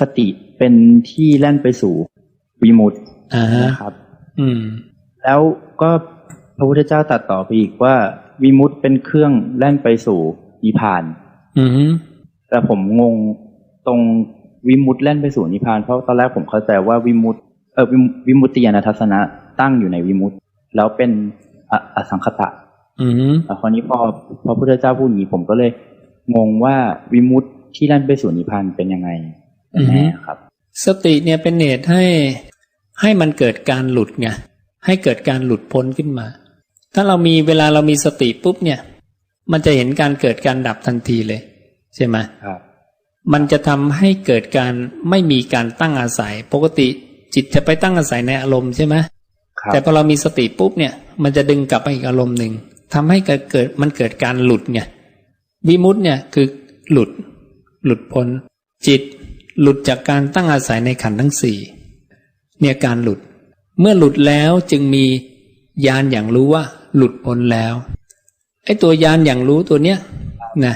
สติเป็นที่แล่นไปสู่วิมุตติอ่าฮะนะครับ อืม แล้วก็พระพุทธเจ้าตรัดต่อไปอีกว่า วิมุตติเป็นเครื่องแล่นไปสู่นิพพาน อืมฮึแต่ผมงงตรงวิมุตติแล่นไปสู่นิพพานเพราะตอนแรกผมเข้าใจว่าวิมุตติเออวิมุวิมุตติญาณทัศนะตั้งอยู่ในวิมุตติแล้วเป็นออสังคตะ อืมฮึแต่คราวนี้พอพระพุทธเจ้าพูดอย่างนี้ผมก็เลยงงว่าวิมุตติที่แล่นไปสู่นิพพานเป็นยังไง กันแน่ครับ สติเนี่ยเป็นเหตุให้ให้มันเกิดการหลุดไงให้เกิดการหลุดพ้นขึ้นมา ถ้าเรามีเวลาเรามีสติปุ๊บเนี่ย มันจะเห็นการเกิดการดับทันทีเลย ใช่ไหมครับ มันจะทำให้เกิดการไม่มีการตั้งอาศัย ปกติจิตจะไปตั้งอาศัยในอารมณ์ใช่ไหมครับแต่พอเรามีสติปุ๊บเนี่ย มันจะดึงกลับไปอีกอารมณ์หนึ่งทำให้เกิดเกิดมันเกิดการหลุดไงวิมุตต์เนี่ยคือหลุด หลุดพ้นจิต หลุดจากการตั้งอาศัยในขันธ์ทั้งสี่เนี่ยการหลุด เมื่อหลุดแล้วจึงมีญาณอย่างรู้ว่า หลุดพ้นแล้วไอ้ตัวยานอย่างรู้ตัวเนี้ยนะ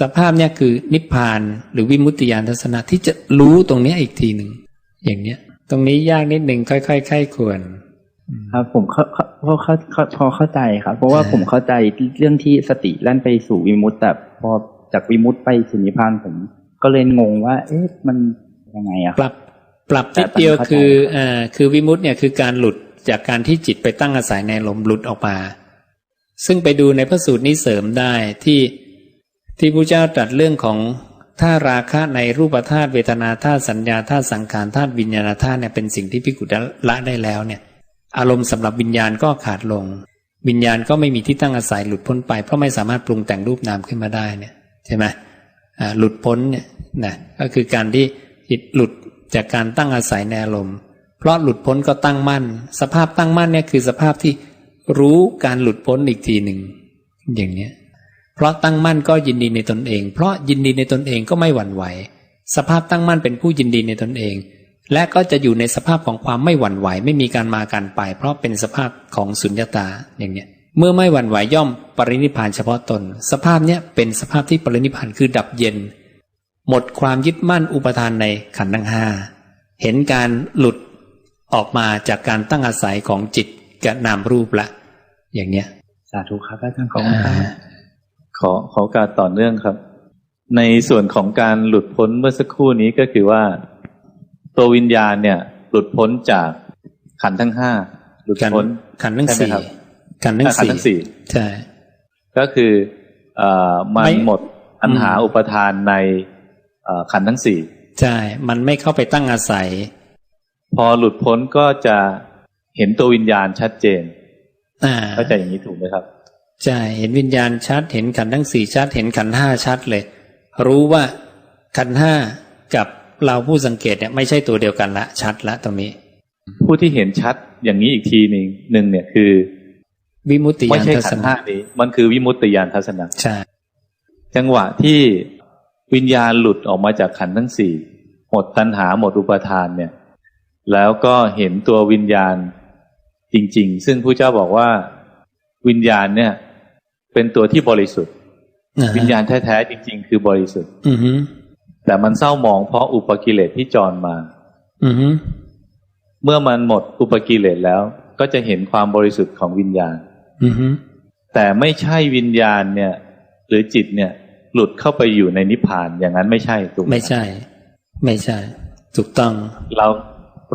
สภาพเนี่ยคือนิพพานหรือวิมุตติญาณทัศนะที่จะรู้ตรงเนี้ยอีกทีหนึ่งอย่างเนี้ย ตรงนี้ยากนิดหนึ่งค่อยๆไข้ควรครับผมเข้าเข้าพอเข้าเข้าพอเข้าใจครับ เพราะว่าอ่าผมเข้าใจเรื่องที่สติแล่นไปสู่วิมุตติแต่พอจากวิมุตติไปสู่นิพพานผม ก็เลยงงว่า เอ๊ะมันยังไงอะปรับปรับนิดเดียวคือเอ่อคือวิมุตต์เนี่ยคือการหลุดจากการที่จิตไปตั้งอาศัยในลมหลุดออกมา ซึ่งไปดูในพระสูตรนี้เสริมได้ที่ที่พระเจ้าตรัสเรื่องของถ้าราคะในรูปธาตุเวทนาธาตุสัญญาธาตุสังขารธาตุวิญญาณธาตุเนี่ยเป็นสิ่งที่พิกุละได้แล้วเนี่ย อารมณ์สำหรับวิญญาณก็ขาดลง วิญญาณก็ไม่มีที่ตั้งอาศัยหลุดพ้นไปเพราะไม่สามารถปรุงแต่งรูปนามขึ้นมาได้เนี่ยใช่ไหมอ่า หลุดพ้นเนี่ยนะก็คือการที่จิตหลุดจากการตั้งอาศัยในอารมณ์เพราะหลุดพ้นก็ตั้งมั่น สภาพตั้งมั่นเนี่ยคือสภาพที่รู้การหลุดพ้นอีกทีหนึ่งอย่างเนี้ยเพราะตั้งมั่นก็ยินดีในตนเอง เพราะยินดีในตนเองก็ไม่หวั่นไหว สภาพตั้งมั่นเป็นผู้ยินดีในตนเอง และก็จะอยู่ในสภาพของความไม่หวั่นไหว ไม่มีการมาการไป เพราะเป็นสภาพของสุญญตาอย่างเนี้ย เมื่อไม่หวั่นไหวย่อมปรินิพพานเฉพาะตน สภาพเนี้ยเป็นสภาพที่ปรินิพพานคือดับเย็น หมดความยึดมั่นอุปทานในขันธ์ทั้งห้าเห็นการหลุดออกมาจากการตั้งอาศัยของจิตกับนามรูปละ อย่างเนี้ย สาธุครับอาจารย์ขอบคุณครับขอขอโอการต่อเนื่องครับ ในส่วนของการหลุดพ้นเมื่อสักครู่นี้ก็คือว่า ตัววิญญาณเนี่ย หลุดพ้นจากขันธ์ทั้งห้าหลุดขันพ้นขันธ์ทั้งใช่ไหมสี่ครับ ขันธ์ทั้งอะขันธ์ทั้งสี่ใช่ ก็คือเอ่อมันไม่หมดปัญหาอืมอุปทานในเอ่อขันธ์ทั้งสี่ใช่ มันไม่เข้าไปตั้งอาศัย พอหลุดพ้นก็จะเห็นตัววิญญาณชัดเจนอ่าเข้าใจอย่างนี้ถูกไหมครับใช่เห็นวิญญาณชัด เห็นขันธ์ทั้งสี่ชัด เห็นขันธ์ห้าชัดเลย รู้ว่าขันธ์ห้ากับเราผู้สังเกตเนี่ยไม่ใช่ตัวเดียวกันละชัดละตรงนี้ ผู้ที่เห็นชัดอย่างนี้อีกทีหนึ่งหนึ่งเนี่ยคือ วิมุตติไม่ญาณใช่ทัศขันธ์นะห้านี้ มันคือวิมุตติญาณทัศนะใช่จังหวะที่วิญญาณหลุดออกมาจากขันธ์ทั้งสี่หมดตัณหาหมดอุปทานเนี่ย แล้วก็เห็นตัววิญญาณจริง ๆ ซึ่งผู้เจ้าบอกว่าวิญญาณเนี่ย เป็นตัวที่บริสุทธิ์อ่ฮะวิญญาณแท้ๆจริง ๆ คือบริสุทธิ์อือฮึแต่มันเศร้าหมองเพราะอุปกิเลสที่จรมาอือฮึเมื่อมันหมดอุปกิเลสแล้ว ก็จะเห็นความบริสุทธิ์ของวิญญาณอือฮึ แต่ไม่ใช่วิญญาณเนี่ย หรือจิตเนี่ย หลุดเข้าไปอยู่ในนิพพานอย่างนั้นไม่ใช่ถูกหไม่ใช่ ไม่ใช่ ถูกต้อง เรา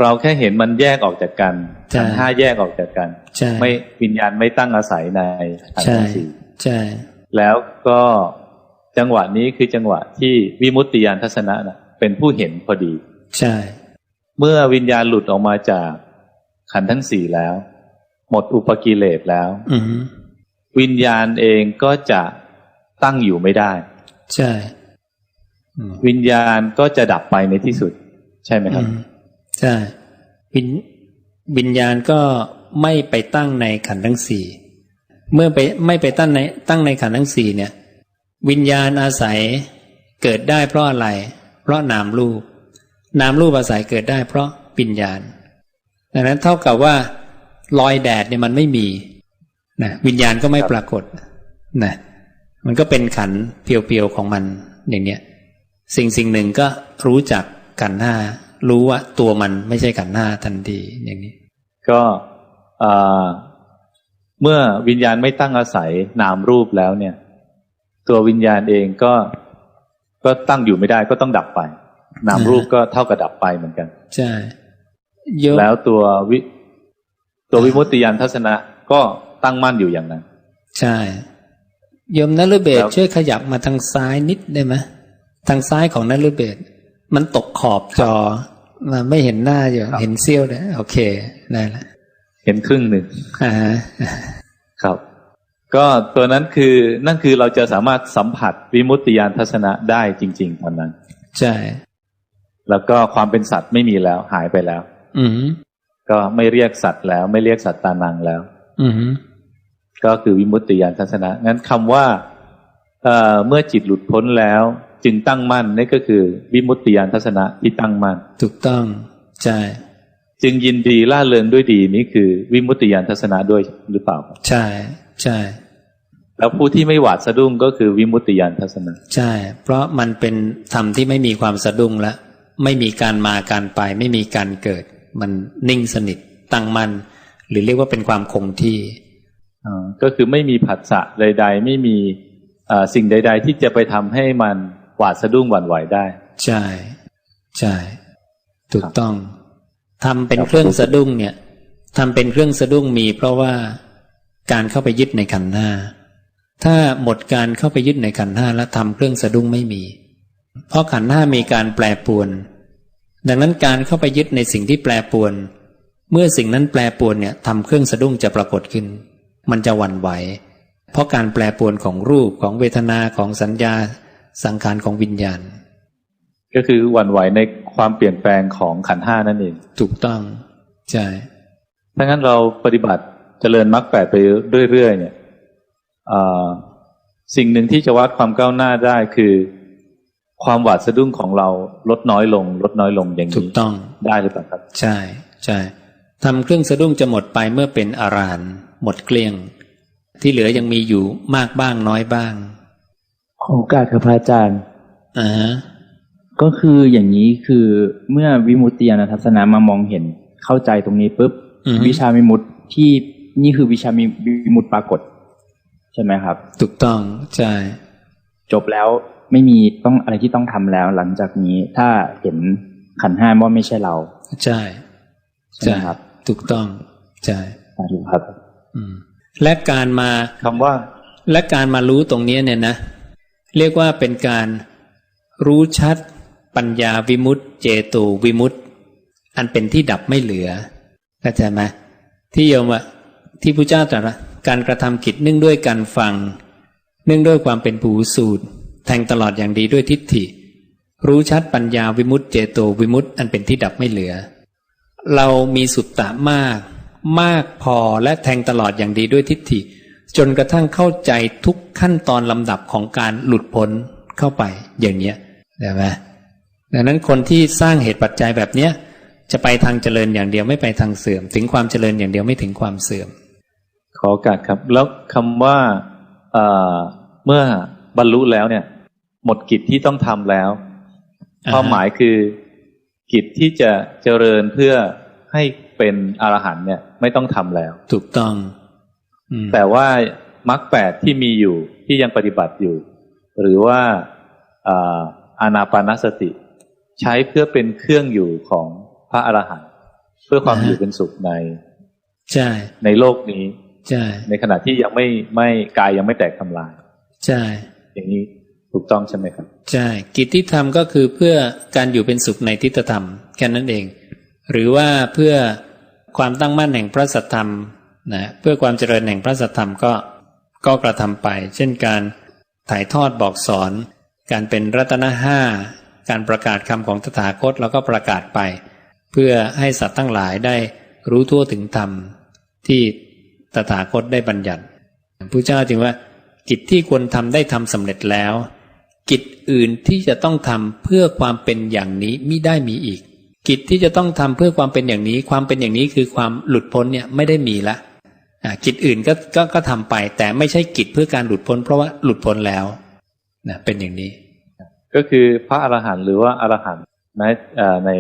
เราแค่เห็นมันแยกออกจากกันใช่ขันธ์ห้าแยกออกจากกันใช่ไม่วิญญาณไม่ตั้งอาศัยในขันธ์ใช่ทั้งสี่ใช่ แล้วก็จังหวะนี้คือจังหวะที่วิมุตติยานทัศนะนะเป็นผู้เห็นพอดี ใช่ เมื่อวิญญาณหลุดออกมาจากขันธ์ทั้งสี่แล้ว หมดอุปกิเลสแล้วอือฮึวิญญาณเองก็จะตั้งอยู่ไม่ได้ ใช่อืมวิญญาณก็จะดับไปในที่สุด ใช่ไหมครับอืมใช่ วิญวิญญาณก็ไม่ไปตั้งในขันธ์ทั้งสี่ เมื่อไปไม่ไปตั้งในตั้งในขันธ์ทั้งสี่เนี่ย วิญญาณอาศัยเกิดได้เพราะอะไร เพราะนามรูป นามรูปอาศัยเกิดได้เพราะวิญญาณดังนั้นเท่ากับว่า รอยแดดเนี่ยมันไม่มีนะวิญญาณก็ไม่ปรากฏนะมันก็เป็นขันธ์เพียวๆของมันอย่างเนี้ยสิ่งสิ่งหนึ่งก็รู้จักขันธ์ห้ารู้ว่าตัวมันไม่ใช่ขันธ์ห้าทันทีอย่างนี้ ก็เอ่อเมื่อวิญญาณไม่ตั้งอาศัยนามรูปแล้วเนี่ย ตัววิญญาณเองก็ก็ตั้งอยู่ไม่ได้ก็ต้องดับไป นามรูปก็เท่ากับดับไปเหมือนกัน ใช่โยมแล้วตัววิ ตัววิมุตติยานทัศนะก็ตั้งมั่นอยู่อย่างนั้น ใช่โยมนฤเบศครับช่วยขยับมาทางซ้ายนิดได้ไหมทางซ้ายของนฤเบศมันตกขอบจอมันไม่เห็นหน้าอยู่เห็นเสี้ยวเลยโอเคได้ละเห็นครึ่งหนึ่งอ่าฮะครับ ก็ตัวนั้นคือนั่นคือเราจะสามารถสัมผัสวิมุตติยานทัศนะได้จริง ๆ ตอนนั้น ใช่ แล้วก็ความเป็นสัตว์ไม่มีแล้วหายไปแล้ว อืม ก็ไม่เรียกสัตว์แล้ว ไม่เรียกสัตว์ตานังแล้ว อืมก็คือวิมุตติยานทัศนะงั้นคำว่าเอ่อเมื่อจิตหลุดพ้นแล้ว จึงตั้งมั่นนี่ก็คือวิมุตติยานทัศนะที่ตั้งมั่นถูกต้องใช่จึงยินดีล่าเริงด้วยดีนี่คือวิมุตติยานทัศนะด้วยหรือเปล่าครับใช่ใช่แล้วผู้ที่ไม่หวาดสะดุ้งก็คือวิมุตติยานทัศนะใช่ เพราะมันเป็นธรรมที่ไม่มีความสะดุ้งละไม่มีการมาการไป ไม่มีการเกิด มันนิ่งสนิทตั้งมัน่นหรือเรียกว่าเป็นความคงที่อ่าก็คือไม่มีผัสสะใด ๆ ไม่มีอ่าสิ่งใด ๆ ที่จะไปทำให้มันหวาดสะดุ้งหวั่นไหวได้ ใช่ ใช่ ถูกต้องทำเป็นครับเครื่องสะดุ้งเนี่ยทำเป็นเครื่องสะดุ้งมี เพราะว่าการเข้าไปยึดในขันธ์ห้าถ้าหมดการเข้าไปยึดในขันธ์ห้าแล้วทำเครื่องสะดุ้งไม่มี เพราะขันธ์ห้ามีการแปรปรวน ดังนั้นการเข้าไปยึดในสิ่งที่แปรปรวน เมื่อสิ่งนั้นแปรปรวนเนี่ยทำเครื่องสะดุ้งจะปรากฏขึ้น มันจะหวั่นไหว เพราะการแปรปรวนของรูปของเวทนาของสัญญาสังขารของวิญญาณ ก็คือหวั่นไหวในความเปลี่ยนแปลงของขันธ์ห้านั่นเอง ถูกต้อง ใช่ ถ้างั้นเราปฏิบัติเจริญมรรคแปดไปเรื่อยๆเนี่ยอ่าสิ่งหนึ่งที่จะวัดความก้าวหน้าได้คือ ความหวาดสะดุ้งของเราลดน้อยลง ลดน้อยลงอย่างถูกนี้ต้องได้หรือเปล่าครับ ใช่ใช่ทำเครื่องสะดุ้งจะหมดไปเมื่อเป็นอารหันต์หมดเกลี้ยง ที่เหลือยังมีอยู่มากบ้างน้อยบ้างขอโอกาสครับพระอาจารย์อ่าฮะก็คืออย่างนี้คือเมื่อวิมุตติยานทัศนะมามองเห็นเข้าใจตรงนี้ปุ๊บอือฮึวิชาวิมุตติที่นี่คือวิชามีวิมุตติปรากฏ ใช่ไหมครับ ถูกต้องใช่จบแล้ว ไม่มีต้องอะไรที่ต้องทำแล้ว หลังจากนี้ถ้าเห็นขันธ์ห้าว่าไม่ใช่เรา ใช่ใช่ไหมครับ ถูกต้องใช่สาธุครับ อืม และการมาคำว่า และการมารู้ตรงเนี้ยเนี่ยนะ เรียกว่าเป็นการรู้ชัดปัญญาวิมุตติ เจโตวิมุตติ อันเป็นที่ดับไม่เหลือเข้าใจไหมที่โยมว่าที่พระเจ้าตรัสว่าการกระทำกิจเนื่องด้วยการฟัง เนื่องด้วยความเป็นผู้สูตร แทงตลอดอย่างดีด้วยทิฏฐิ รู้ชัดปัญญาวิมุตตเจโตวิมุตตอันเป็นที่ดับไม่เหลือ เรามีสุตตะมาก มากพอและแทงตลอดอย่างดีด้วยทิฏฐิ จนกระทั่งเข้าใจทุกขั้นตอนลำดับของการหลุดพ้นเข้าไปอย่างเนี้ยใช่ไหมดังนั้นคนที่สร้างเหตุปัจจัยแบบเนี้ยจะไปทางเจริญอย่างเดียวไม่ไปทางเสื่อม ถึงความเจริญอย่างเดียวไม่ถึงความเสื่อม ขอโอกาสครับ แล้วคำว่าเอ่อเมื่อ บรรลุแล้วเนี่ย หมดกิจที่ต้องทำแล้วอ่าฮะความหมายคือกิจที่จะเจริญเพื่อให้เป็นอรหันต์เนี่ย ไม่ต้องทำแล้ว ถูกต้องอืมแต่ว่ามรรคแปดที่มีอยู่ที่ยังปฏิบัติอยู่ หรือว่าอ่าอานาปานสติ ใช้เพื่อเป็นเครื่องอยู่ของพระอรหันต์เพื่อความอยู่เป็นสุขในใช่ในโลกนี้ใช่ในขณะที่ยังไม่ไม่กายยังไม่แตกทำลาย ใช่ อย่างนี้ถูกต้องใช่ไหมครับ ใช่ กิจที่ทำก็คือเพื่อการอยู่เป็นสุขในทิฏฐธรรมแค่นั้นเอง หรือว่าเพื่อความตั้งมั่นแห่งพระสัทธรรมนะเพื่อความเจริญแห่งพระสัทธรรมก็ก็กระทำไป เช่นการถ่ายทอดบอกสอน การเป็นรัตนห้าการประกาศคำของตถาคตแล้วก็ประกาศไป เพื่อให้สัตว์ทั้งหลายได้รู้ทั่วถึงธรรมที่ตถาคตได้บัญญัติพระเจ้าจึงว่า กิจที่ควรทำได้ทำสำเร็จแล้ว กิจอื่นที่จะต้องทำเพื่อความเป็นอย่างนี้มิได้มีอีก กิจที่จะต้องทำเพื่อความเป็นอย่างนี้ ความเป็นอย่างนี้คือความหลุดพ้นเนี่ยไม่ได้มีละอ่ากิจอื่นก็ก็ก็ทำไป แต่ไม่ใช่กิจเพื่อการหลุดพ้น เพราะว่าหลุดพ้นแล้วนะเป็นอย่างนี้ ก็คือพระอรหันต์หรือว่าอรหันต์แม้เอ่อใน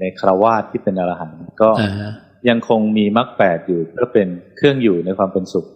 ในคารวาสที่เป็นอรหันต์ก็อ่าฮะยังคงมีมรรคแปดอยู่เพื่อเป็นเครื่องอยู่ในความเป็นสุข